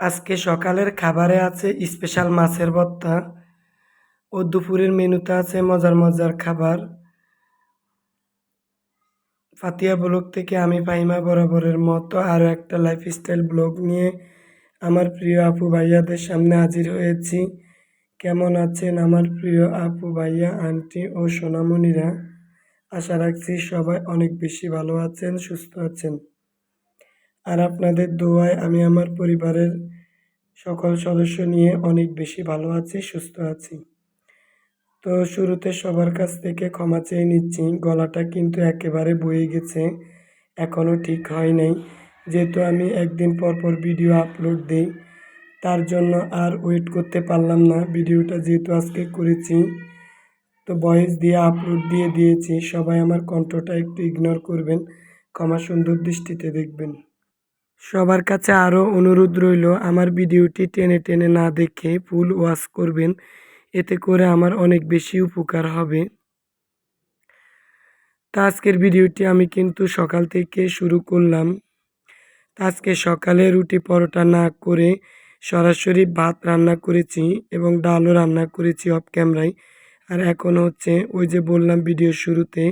আজকে সকালের খাবারে আছে স্পেশাল মাছের ভর্তা ও দুপুরের মেনুতে আছে মজার মজার খাবার। ফাতিয়া ব্লগ থেকে আমি ফাহিমা বরাবরের মতো আরও একটা লাইফস্টাইল ব্লগ নিয়ে আমার প্রিয় আপু ভাইয়াদের সামনে হাজির হয়েছি। কেমন আছেন আমার প্রিয় আপু ভাইয়া, আন্টি ও সোনামণিরা? আশা রাখছি সবাই অনেক বেশি ভালো আছেন, সুস্থ আছেন। আর আপনাদের দোয়ায় আমি আমার পরিবারের সকল সদস্য নিয়ে অনেক বেশি ভালো আছি, সুস্থ আছি। তো শুরুতে সবার কাছ থেকে ক্ষমা চেয়ে নিচ্ছি। গলাটা কিন্তু একেবারে বয়ে গেছে এখনও ঠিক হয় নাই। যেহেতু আমি একদিন পর পর ভিডিও আপলোড দিই, তার জন্য আর ওয়েট করতে পারলাম না। ভিডিওটা যেহেতু আজকে করেছি, তো ভয়েস দিয়ে আপলোড দিয়ে দিয়েছি। সবাই আমার কণ্ঠটা একটু ইগনোর করবেন, ক্ষমা সুন্দর দৃষ্টিতে দেখবেন। সবার কাছে আরও অনুরোধ রইল, আমার ভিডিওটি টেনে টেনে না দেখে ফুল ওয়াশ করবেন। এতে করে আমার অনেক বেশি উপকার হবে। তা আজকের ভিডিওটি আমি কিন্তু সকাল থেকে শুরু করলাম। আজকে সকালে রুটি পরোটা না করে সরাসরি ভাত রান্না করেছি এবং ডালও রান্না করেছি অফ ক্যামেরায় আর এখন হচ্ছে ওই যে বললাম ভিডিও শুরুতে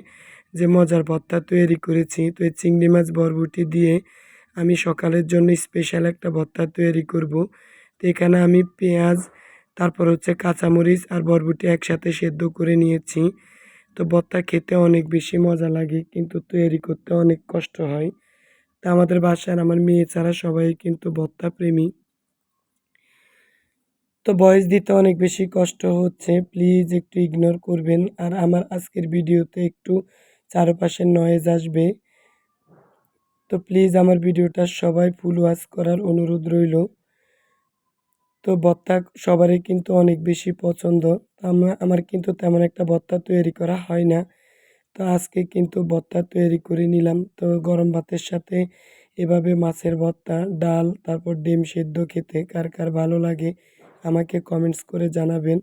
যে মজার ভর্তা তৈরি করেছি, তো এই চিংড়ি মাছ বরবটি দিয়ে আমি সকালের জন্য স্পেশাল একটা ভর্তা তৈরি করব। তো এখানে আমি পেঁয়াজ, তারপর হচ্ছে কাঁচামরিচ আর বরবটি একসাথে সেদ্ধ করে নিয়েছি। তো ভর্তা খেতে অনেক বেশি মজা লাগে, কিন্তু তৈরি করতে অনেক কষ্ট হয়। তা আমাদের বাসার আমার মেয়ে ছাড়া সবাই কিন্তু ভর্তা প্রেমী। তো ভয়েস দিতে অনেক বেশি কষ্ট হচ্ছে প্লিজ একটু ইগনোর করবেন। আর আমার আজকের ভিডিওতে একটু চারপাশের নয়েজ আসবে। তো প্লিজ আমার ভিডিওটা সবাই ফুল ওয়াচ করার অনুরোধ রইল। তো ভর্তা সবারই কিন্তু অনেক বেশি পছন্দ। আমার আমার কিন্তু তেমন একটা ভর্তা তৈরি করা হয় না। তো আজকে কিন্তু ভর্তা তৈরি করে নিলাম। তো গরম ভাতের সাথে এভাবে মাছের ভর্তা ডাল, তারপর ডিম সেদ্ধ খেতে কার কার ভালো লাগে আমাকে কমেন্টস করে জানাবেন।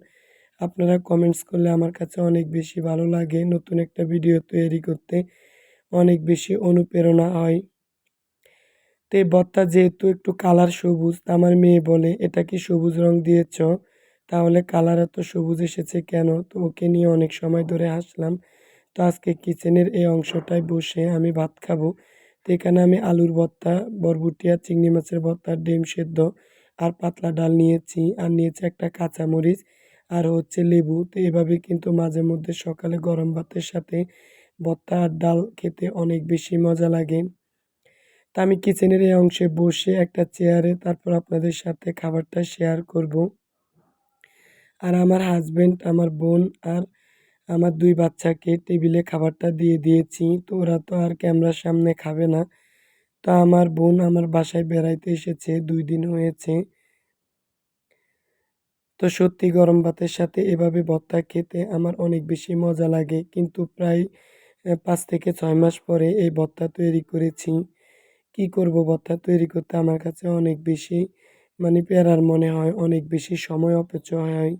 আপনারা কমেন্টস করলে আমার কাছে অনেক বেশি ভালো লাগে নতুন একটা ভিডিও তৈরি করতে। অনেক বেশি অনুপ্রেরণা হয়। তো এই যেহেতু একটু কালার সবুজ আমার মেয়ে বলে, এটা কি সবুজ রং দিয়েছ? তাহলে কালার এত সবুজ এসেছে কেন? তো ওকে নিয়ে অনেক সময় ধরে আসলাম তো আজকে কিচেনের এই অংশটায় বসে আমি ভাত খাব। তো এখানে আমি আলুর ভর্তা, বরবটি আর চিংড়ি মাছের ভর্তা, ডিম সেদ্ধ আর পাতলা ডাল নিয়েছি। আর নিয়েছি একটা কাঁচামরিচ আর হচ্ছে লেবু। তো এভাবে কিন্তু মাঝে মধ্যে সকালে গরম ভাতের সাথে ভর্তা আর ডাল খেতে অনেক বেশি মজা লাগে। তা আমি কিচেনের এই অংশে বসে একটা চেয়ারে তারপর আপনাদের সাথে খাবারটা শেয়ার করব। আর আমার হাজব্যান্ড আমার বোন আর আমার দুই বাচ্চাকে টেবিলে খাবারটা দিয়ে দিয়েছি। তো ওরা তো আর ক্যামেরার সামনে খাবে না। তো আমার বোন আমার বাসায় বেড়াইতে এসেছে, দুই দিন হয়েছে। তো সত্যি গরম ভাতের সাথে এভাবে ভর্তা খেতে আমার অনেক বেশি মজা লাগে। কিন্তু প্রায় পাঁচ থেকে ছয় মাস পরে এই ভর্তা তৈরি করেছি। কি করব ভর্তা তৈরি করতে আমার কাছে অনেক বেশি মানে প্যারার মনে হয়, অনেক বেশি সময় অপচয় হয়।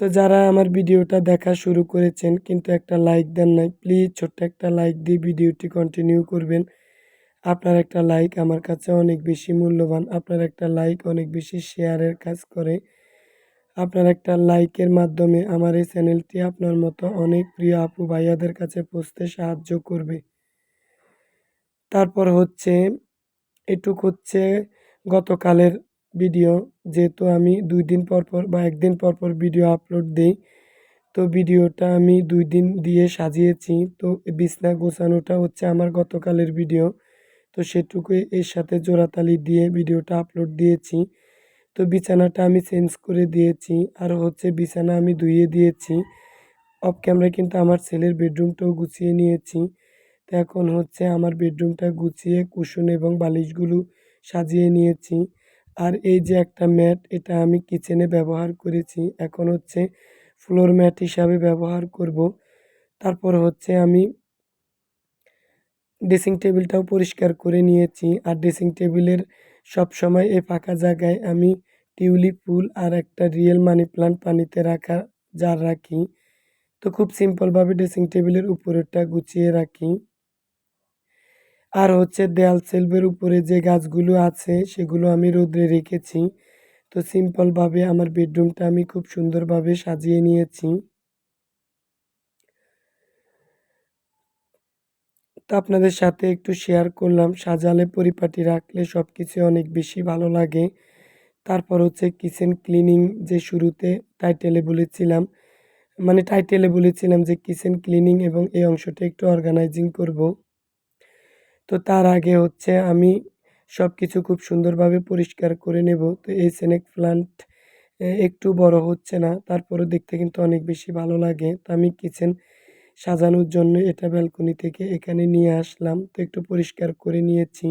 তো যারা আমার ভিডিওটা দেখা শুরু করেছেন কিন্তু একটা লাইক দেন নাই প্লিজ ছোট্ট একটা লাইক দিয়ে ভিডিওটি কন্টিনিউ করবেন। আপনার একটা লাইক আমার কাছে অনেক বেশি মূল্যবান, আপনার একটা লাইক অনেক বেশি শেয়ারের কাজ করে। আপনার একটা লাইকের মাধ্যমে আমার এই চ্যানেলটি আপনার মতো অনেক প্রিয় আপু ভাইয়াদের কাছে পৌঁছতে সাহায্য করবে। তারপর হচ্ছে, এটুক হচ্ছে গতকালের ভিডিও। যেহেতু আমি দুই দিন পর পর বা একদিন পর পর ভিডিও আপলোড দিই, তো ভিডিওটা আমি দুই দিন দিয়ে সাজিয়েছি। তো বিছনা গোছানোটা হচ্ছে আমার গতকালের ভিডিও। তো সেটুকুই এর সাথে জোড়াতালি দিয়ে ভিডিওটা আপলোড দিয়েছি। তো বিছানাটা আমি চেঞ্জ করে দিয়েছি। আর হচ্ছে বিছানা আমি ধুয়ে দিয়েছি। অফ ক্যামেরায় কিন্তু আমার ছেলের বেডরুমটাও গুছিয়ে নিয়েছি। তো এখন হচ্ছে আমার বেডরুমটা গুছিয়ে, কুশন এবং বালিশগুলো সাজিয়ে নিয়েছি। আর এই যে একটা ম্যাট, এটা আমি কিচেনে ব্যবহার করেছি। এখন হচ্ছে ফ্লোর ম্যাট হিসাবে ব্যবহার করব। তারপর হচ্ছে আমি ড্রেসিং টেবিলটাও পরিষ্কার করে নিয়েছি। আর ড্রেসিং টেবিলের সব সময় এই ফাঁকা জায়গায় আমি টিউলিপ ফুল আর একটা রিয়েল মানি প্লান্ট পানিতে রাখা, জার রাখি। তো খুব সিম্পলভাবে ড্রেসিং টেবিলের উপরেরটা গুছিয়ে রাখি। আর হচ্ছে দেয়াল সেলফের উপরে যে গাছগুলো আছে, সেগুলো আমি রোদ্রে রেখেছি। তো সিম্পলভাবে আমার বেডরুমটা আমি খুব সুন্দরভাবে সাজিয়ে নিয়েছি। তো আপনাদের সাথে একটু শেয়ার করলাম, সাজালে পরিপাটি রাখলে সব কিছু অনেক বেশি ভালো লাগে। তারপর হচ্ছে কিচেন ক্লিনিং যে শুরুতে টাইটেলে বলেছিলাম মানে টাইটেলে বলেছিলাম যে কিচেন ক্লিনিং এবং এই অংশটা একটু অর্গানাইজিং করব। তো তার আগে হচ্ছে আমি সব কিছু খুব সুন্দরভাবে পরিষ্কার করে নেব। তো এই স্নেক প্লান্ট একটু বড় হচ্ছে না তারপরেও দেখতে কিন্তু অনেক বেশি ভালো লাগে। তো আমি কিচেন সাজানোর জন্য এটা ব্যালকনি থেকে এখানে নিয়ে আসলাম। তো একটু পরিষ্কার করে নিয়েছি।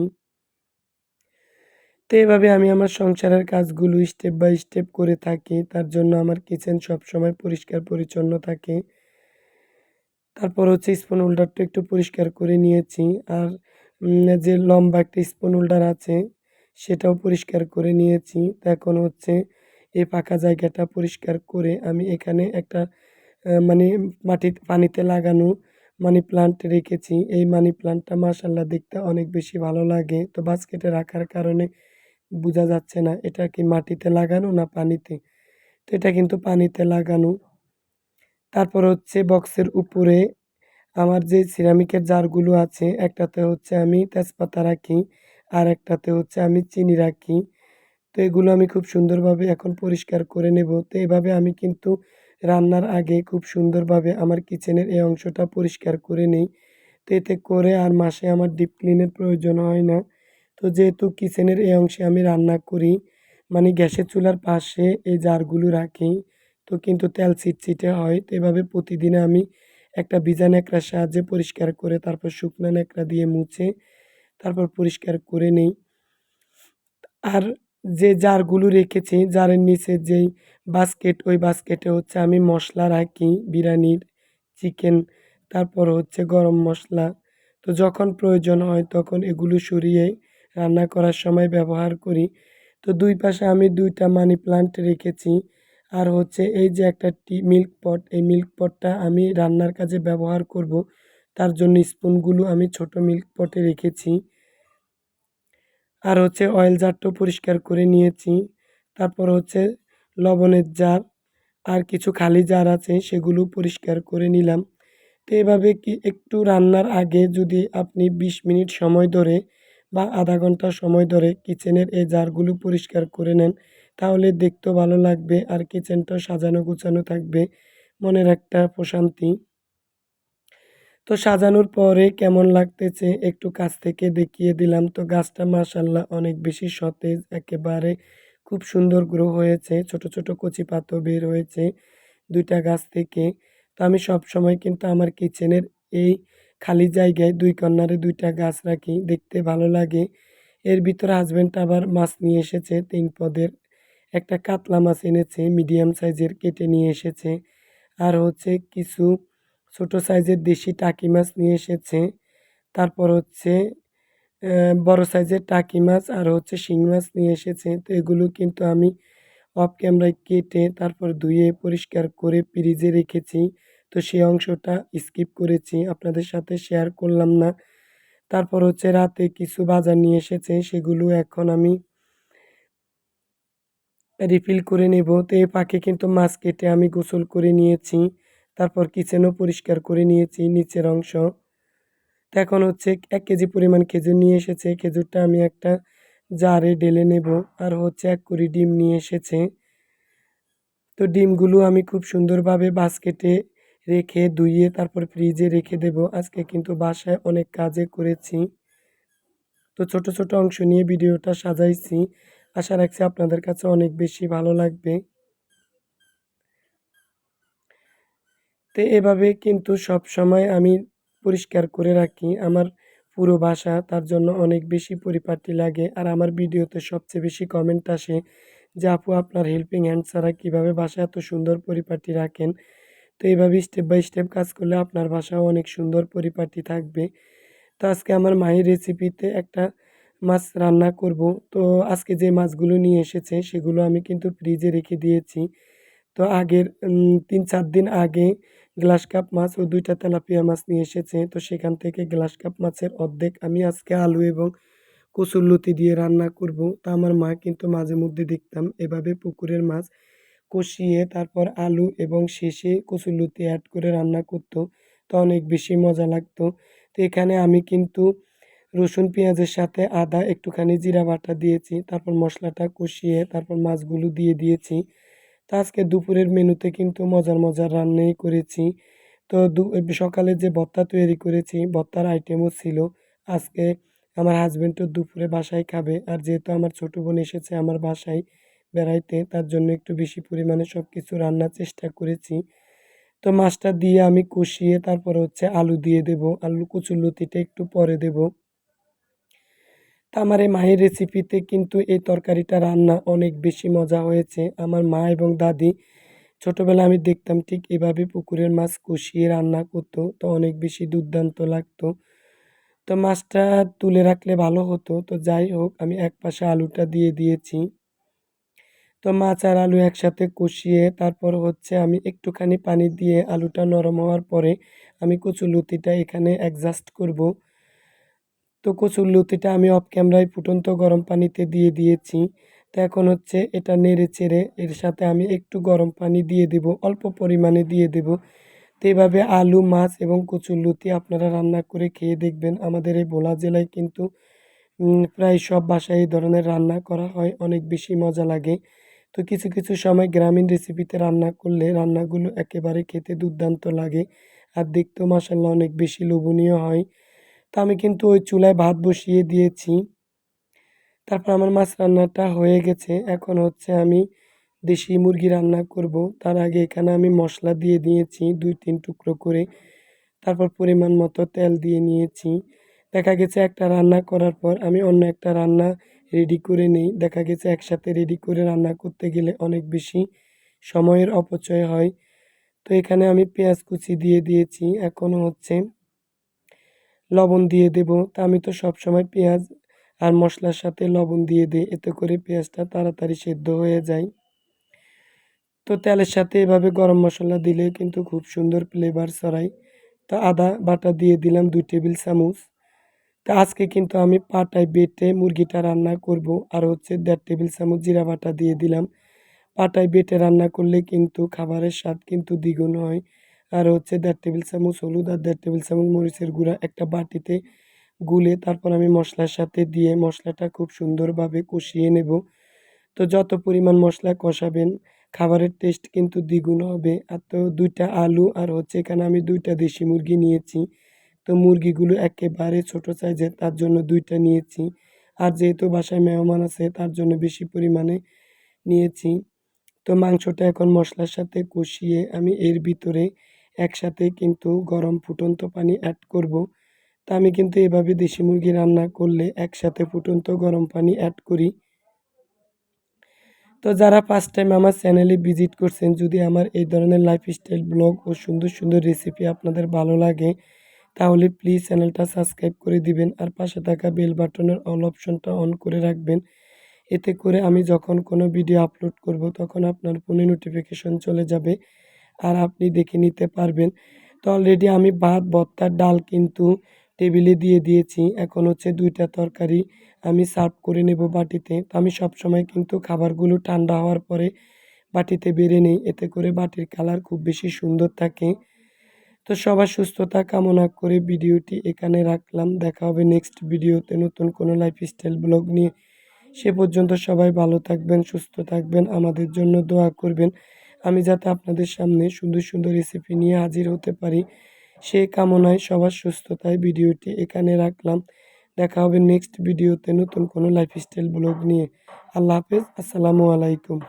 তো এভাবে আমি আমার সংসারের কাজগুলো স্টেপ বাই স্টেপ করে থাকি। তার জন্য আমার কিচেন সবসময় পরিষ্কার পরিচ্ছন্ন থাকে। তারপর হচ্ছে স্পুন হোল্ডারটা একটু পরিষ্কার করে নিয়েছি। আর যে লম্বা একটা স্পুন হোল্ডার আছে, সেটাও পরিষ্কার করে নিয়েছি। এখন হচ্ছে এই ফাঁকা জায়গাটা পরিষ্কার করে আমি এখানে একটা মানে মাটি, পানিতে লাগানো মানি প্লান্ট রেখেছি। এই মানি প্লান্টটা মাশাল্লাহ দেখতে অনেক বেশি ভালো লাগে। তো বাস্কেটে রাখার কারণে বোঝা যাচ্ছে না, এটা কি মাটিতে লাগানো না পানিতে? তো এটা কিন্তু পানিতে লাগানো। তারপর হচ্ছে বক্সের উপরে আমার যে সিরামিকের জারগুলো আছে, একটাতে হচ্ছে আমি তেজপাতা রাখি, আর একটাতে হচ্ছে আমি চিনি রাখি। তো এগুলো আমি খুব সুন্দরভাবে এখন পরিষ্কার করে নেব। তো এভাবে আমি কিন্তু রান্নার আগে খুব সুন্দরভাবে আমার কিচেনের এই অংশটা পরিষ্কার করে নিই। তো এতে করে আর মাসে আমার ডিপ ক্লিনের প্রয়োজন হয় না। তো যেহেতু কিচেনের এই অংশে আমি রান্না করি মানে গ্যাসের চুলার পাশে এই জারগুলো রাখি, তো কিন্তু তেল ছিটছিটে হয়। তো এভাবে প্রতিদিনে আমি একটা ভিজা ন্যাকড়ার সাহায্যে পরিষ্কার করে, তারপর শুকনো ন্যাকড়া দিয়ে মুছে, তারপর পরিষ্কার করে নেই। আর যে জারগুলো রেখেছি, জারের নিচে যেই বাস্কেট ওই বাস্কেটে হচ্ছে আমি মশলা রাখি, বিরিয়ানির চিকেন তারপর হচ্ছে গরম মশলা। তো যখন প্রয়োজন হয় তখন এগুলো সরিয়ে রান্না করার সময় ব্যবহার করি। তো দুই পাশে আমি দুইটা মানি প্লান্ট রেখেছি। আর হচ্ছে এই যে একটা টি মিল্ক পট এই মিল্ক পটটা আমি রান্নার কাজে ব্যবহার করব। তার জন্য স্পুনগুলো আমি ছোট মিল্ক পটে রেখেছি। আর হচ্ছে অয়েল জারটাও পরিষ্কার করে নিয়েছি। তারপর হচ্ছে লবণের জার আর কিছু খালি জার আছে, সেগুলো পরিষ্কার করে নিলাম। তো এভাবে কি একটু রান্নার আগে যদি আপনি বিশ মিনিট সময় ধরে বা আধা ঘণ্টা সময় ধরে কিচেনের এই জারগুলো পরিষ্কার করে নেন তাহলে দেখতেও ভালো লাগবে আর কিচেনটাও সাজানো গুছানো থাকবে। মনের একটা প্রশান্তি। তো সাজানোর পরে কেমন লাগতেছে একটু কাছ থেকে দেখিয়ে দিলাম। তো গাছটা মাশাল্লাহ অনেক বেশি সতেজ, একেবারে খুব সুন্দর গ্রো হয়েছে। ছোট ছোট কচি পাতো বের হয়েছে দুইটা গাছ থেকে। তো আমি সব সময় কিন্তু আমার কিচেনের এই খালি জায়গায় দুই কর্নারে দুইটা গাছ রাখি। দেখতে ভালো লাগে। এর ভিতরে হাজব্যান্ড আবার মাছ নিয়ে এসেছে তিন পদের। একটা কাতলা মাছ এনেছে মিডিয়াম সাইজের কেটে নিয়ে এসেছে। আর হচ্ছে কিছু ছোট সাইজের দেশি টাকি মাছ নিয়ে এসেছে। তারপর হচ্ছে বড় সাইজের টাকি মাছ আর হচ্ছে শিং মাছ নিয়ে এসেছে। তো এগুলো কিন্তু আমি অফ ক্যামেরায় কেটে তারপর ধুয়ে পরিষ্কার করে ফ্রিজে রেখেছি। তো সেই অংশটা স্কিপ করেছি, আপনাদের সাথে শেয়ার করলাম না। তারপর হচ্ছে রাতে কিছু বাজার নিয়ে এসেছে, সেগুলো এখন আমি রিফিল করে নেব। তো এই পাখি কিন্তু মাছ কেটে আমি গোসল করে নিয়েছি। তারপর কিচেনও পরিষ্কার করে নিয়েছি নিচের অংশ। তো এখন হচ্ছে এক কেজি পরিমাণ খেজুর নিয়ে এসেছে। খেজুরটা আমি একটা জারে ঢেলে নেব আর হচ্ছে এক কুড়ি ডিম নিয়ে এসেছে। তো ডিমগুলো আমি খুব সুন্দরভাবে বাস্কেটে রেখে ধুইয়ে তারপর ফ্রিজে রেখে দেব। আজকে কিন্তু বাসায় অনেক কাজে করেছি। তো ছোট ছোট অংশ নিয়ে ভিডিওটা সাজাইছি। আশা রাখছি আপনাদের কাছে অনেক বেশি ভালো লাগবে। তো এভাবে কিন্তু সব সময় আমি পরিষ্কার করে রাখি। আমার পুরো ভাষা তার জন্য অনেক বেশি পরিপাটি লাগে। আর আমার ভিডিওতে সবচেয়ে বেশি কমেন্ট আসে যে, আপু, আপনার হেল্পিং হ্যান্ড ছাড়া কীভাবে ভাষা এত সুন্দর পরিপাটি রাখেন? তো এইভাবে স্টেপ বাই স্টেপ কাজ করলে আপনার ভাষাও অনেক সুন্দর পরিপাটি থাকবে। তো আজকে আমার মায়ের রেসিপিতে একটা মাছ রান্না করব। তো আজকে যে মাছগুলো নিয়ে এসেছে, সেগুলো আমি কিন্তু ফ্রিজে রেখে দিয়েছি। তো আগের তিন চার দিন আগে গ্লাস কাপ মাছ ও দুইটা তেলাপিয়া মাছ নিয়ে এসেছে। তো সেখান থেকে গ্লাস কাপ মাছের অর্ধেক আমি আজকে আলু এবং কচুরলতি দিয়ে রান্না করব। তা আমার মা কিন্তু মাঝে মধ্যে দেখতাম এভাবে পুকুরের মাছ কষিয়ে তারপর আলু এবং শেষে কচুরলতি অ্যাড করে রান্না করতো। তো অনেক বেশি মজা লাগতো। তো এখানে আমি কিন্তু রসুন পেঁয়াজের সাথে আদা একটুখানি জিরা বাটা দিয়েছি, তারপর মশলাটা কষিয়ে তারপর মাছগুলো দিয়ে দিয়েছি। তো আজকে দুপুরের মেনুতে কিন্তু মজার মজার রান্নাই করেছি। তো সকালে যে ভর্তা তৈরি করেছি, ভর্তার আইটেমও ছিল। আজকে আমার হাজব্যান্ডও দুপুরে বাসায় খাবে, আর যেহেতু আমার ছোটো বোন এসেছে আমার বাসায় বেড়াইতে, তার জন্য একটু বেশি পরিমাণে সব কিছু রান্নার চেষ্টা করেছি। তো মাছটা দিয়ে আমি কষিয়ে তারপর হচ্ছে আলু দিয়ে দেব। আলু কচুরলতিটা একটু পরে দেব। তা আমার এই মায়ের রেসিপিতে কিন্তু এই তরকারিটা রান্না অনেক বেশি মজা হয়েছে। আমার মা এবং দাদি ছোটোবেলায় আমি দেখতাম ঠিক এভাবে পুকুরের মাছ কষিয়ে রান্না করতো, তো অনেক বেশি দুর্দান্ত লাগতো। তো মাছটা তুলে রাখলে ভালো হতো। তো যাই হোক, আমি এক পাশে আলুটা দিয়ে দিয়েছি। তো মাছ আর আলু একসাথে কষিয়ে তারপর হচ্ছে আমি একটুখানি পানি দিয়ে আলুটা নরম হওয়ার পরে আমি কচুরলতিটা এখানে অ্যাডজাস্ট করব। তো কচুরলতিটা আমি অফ ক্যামেরায় ফুটন্ত গরম পানিতে দিয়ে দিয়েছি। তো এখন হচ্ছে এটা নেড়ে চেড়ে এর সাথে আমি একটু গরম পানি দিয়ে দেব, অল্প পরিমাণে দিয়ে দেব। তো এভাবে আলু, মাছ এবং কচুরলতি আপনারা রান্না করে খেয়ে দেখবেন। আমাদের এই ভোলা জেলায় কিন্তু প্রায় সব বাসায় এই ধরনের রান্না করা হয়, অনেক বেশি মজা লাগে। তো কিছু কিছু সময় গ্রামীণ রেসিপিতে রান্না করলে রান্নাগুলো একেবারে খেতে দুর্দান্ত লাগে। আর দেখতেও মাসাল্লাহ অনেক বেশি লোভনীয় হয়। তো আমি কিন্তু ওই চুলায় ভাত বসিয়ে দিয়েছি। তারপর আমার মাছ রান্নাটা হয়ে গেছে। এখন হচ্ছে আমি দেশি মুরগি রান্না করব। তার আগে এখানে আমি মশলা দিয়ে দিয়েছি দুই, তিন টুকরো করে। তারপর পরিমাণ মতো তেল দিয়ে নিয়েছি। দেখা গেছে একটা রান্না করার পর আমি অন্য একটা রান্না রেডি করে নেই। দেখা গেছে একসাথে রেডি করে রান্না করতে গেলে অনেক বেশি সময়ের অপচয় হয়। তো এখানে আমি পেঁয়াজ কুচি দিয়ে দিয়েছি। এখনও হচ্ছে লবণ দিয়ে দেব। তা আমি তো সব সময় পেঁয়াজ আর মশলার সাথে লবণ দিয়ে দিই। এতে করে পেঁয়াজটা তাড়াতাড়ি সেদ্ধ হয়ে যায়। তো তেলের সাথে এভাবে গরম মশলা দিলে কিন্তু খুব সুন্দর ফ্লেভার ছড়ায়। তো আদা বাটা দিয়ে দিলাম দুই টেবিল চামচ। তো আজকে কিন্তু আমি পাটায় বেটে মুরগিটা রান্না করব আর হচ্ছে দেড় টেবিল চামচ জিরা বাটা দিয়ে দিলাম। পাটায় বেটে রান্না করলে কিন্তু খাবারের স্বাদ কিন্তু দ্বিগুণ হয়। আর হচ্ছে দেড় টেবিল চামচ হলুদ আর দেড় টেবিল চামচ মরিচের গুঁড়া একটা বাটিতে গুলে তারপর আমি মশলার সাথে দিয়ে মশলাটা খুব সুন্দরভাবে কষিয়ে নেব। তো যত পরিমাণ মশলা কষাবেন, খাবারের টেস্ট কিন্তু দ্বিগুণ হবে। আর তো দুইটা আলু আর হচ্ছে এখানে আমি দুইটা দেশি মুরগি নিয়েছি। তো মুরগিগুলো একেবারে ছোট সাইজের, তার জন্য দুইটা নিয়েছি। আর যেহেতু বাসায় মেহমান আছে, তার জন্য বেশি পরিমাণে নিয়েছি। তো মাংসটা এখন মশলার সাথে কষিয়ে আমি এর ভিতরে একসাথে কিন্তু গরম ফুটন্ত পানি অ্যাড করব। তা আমি কিন্তু এভাবে দেশি মুরগি রান্না করলে একসাথে ফুটন্ত গরম পানি অ্যাড করি। তো যারা ফার্স্ট টাইম আমার চ্যানেলে ভিজিট করছেন, যদি আমার এই ধরনের লাইফস্টাইল ব্লগ ও সুন্দর সুন্দর রেসিপি আপনাদের ভালো লাগে, তাহলে প্লিজ চ্যানেলটা সাবস্ক্রাইব করে দিবেন আর পাশে থাকা বেল বাটনের অল অপশনটা অন করে রাখবেন। এতে করে আমি যখন কোনো ভিডিও আপলোড করব, তখন আপনার ফোনে নোটিফিকেশন চলে যাবে। আর আপনি দেখে নিতে পারবেন। তো অলরেডি আমি ভাত, ভর্তার ডাল কিন্তু টেবিলে দিয়ে দিয়েছি। এখন হচ্ছে দুইটা তরকারি আমি সার্ভ করে নেব বাটিতে। তো আমি সবসময় কিন্তু খাবারগুলো ঠান্ডা হওয়ার পরে বাটিতে বেড়ে নিই। এতে করে বাটির কালার খুব বেশি সুন্দর থাকে। তো সবার সুস্থতা কামনা করে ভিডিওটি এখানে রাখলাম। দেখা হবে নেক্সট ভিডিওতে নতুন কোনো লাইফস্টাইল ব্লগ নিয়ে। সে পর্যন্ত সবাই ভালো থাকবেন, সুস্থ থাকবেন। আমাদের জন্য দোয়া করবেন। আমি যাতে আপনাদের সামনে সুন্দর সুন্দর রেসিপি নিয়ে হাজির হতে পারি। সেই কামনায় সবার সুস্থতায় ভিডিওটি এখানে রাখলাম। দেখা হবে নেক্সট ভিডিওতে নতুন কোনো লাইফস্টাইল ব্লগ নিয়ে। আল্লাহ হাফেজ, আসসালামু আলাইকুম।